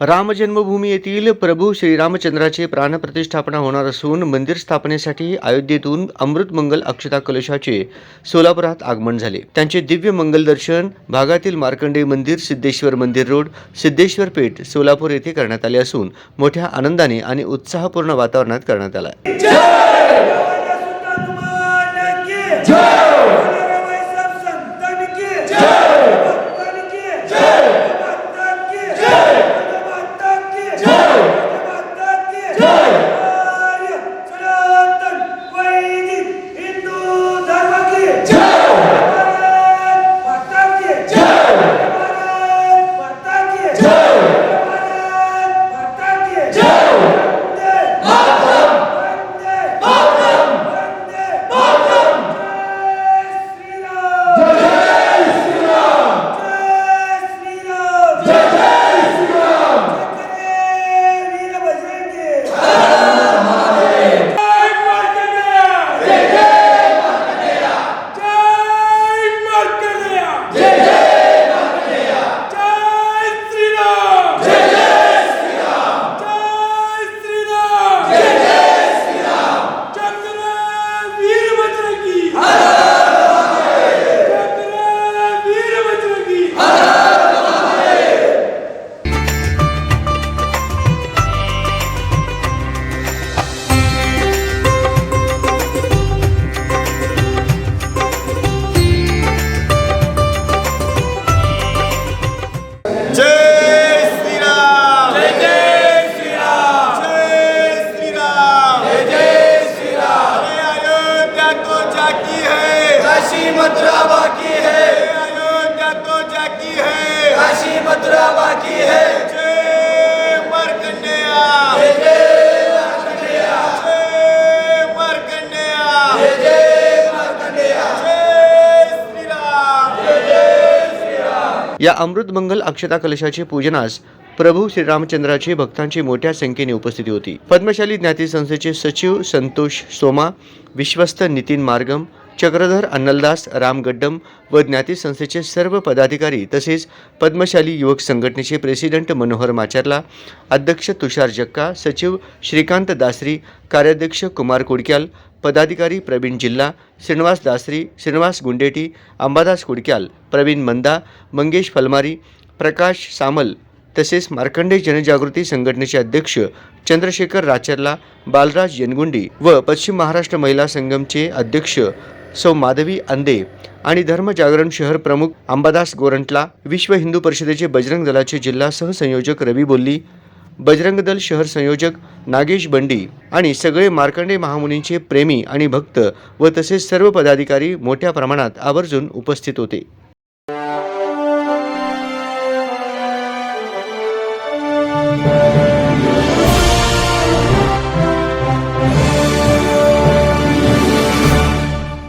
रामजन्मभूमी येथील प्रभू श्रीरामचंद्राचे प्राणप्रतिष्ठापना होणार असून मंदिर स्थापनेसाठी अयोध्येतून अमृतमंगल अक्षता कलशाचे सोलापुरात आगमन झाले त्यांचे दिव्य मंगल दर्शन भागातील मार्कंडेय मंदिर सिद्धेश्वर मंदिर रोड सिद्धेश्वर पेठ सोलापूर येथे करण्यात आले असून मोठ्या आनंदाने आणि उत्साहपूर्ण वातावरणात करण्यात आला या अमृतमंगल अक्षता कलशाचे पूजनास प्रभू श्रीरामचंद्राची भक्तांची मोठ्या संख्येने उपस्थिती होती. पद्मशाली ज्ञाती संस्थेचे सचिव संतोष सोमा विश्वस्त नितीन मार्गम चक्रधर अन्नलदास रामगड्डम व ज्ञाती संस्थेचे सर्व पदाधिकारी तसेच पद्मशाली युवक संघटनेचे प्रेसिडेंट मनोहर माचारला अध्यक्ष तुषार जक्का सचिव श्रीकांत दासरी कार्याध्यक्ष कुमार कुडक्याल पदाधिकारी प्रवीण जिल्हा श्रीनिवास दासरी श्रीनिवास गुंडेटी अंबादास कुडक्याल प्रवीण मंदा मंगेश फलमारी प्रकाश सामल तसेच मार्कंडे जनजागृती संघटनेचे अध्यक्ष चंद्रशेखर राचरला बालराज येनगुंडी व पश्चिम महाराष्ट्र महिला संगमचे अध्यक्ष सौ माधवी अंदे आणि धर्मजागरण शहर प्रमुख अंबादास गोरंटला विश्व हिंदू परिषदेचे बजरंग दलाचे जिल्हा सहसंयोजक रवी बोल्ली बजरंग दल शहर संयोजक नागेश बंडी आणि सगळे मार्कंडे महामुनींचे प्रेमी आणि भक्त व तसेच सर्व पदाधिकारी मोठ्या प्रमाणात आवर्जून उपस्थित होते.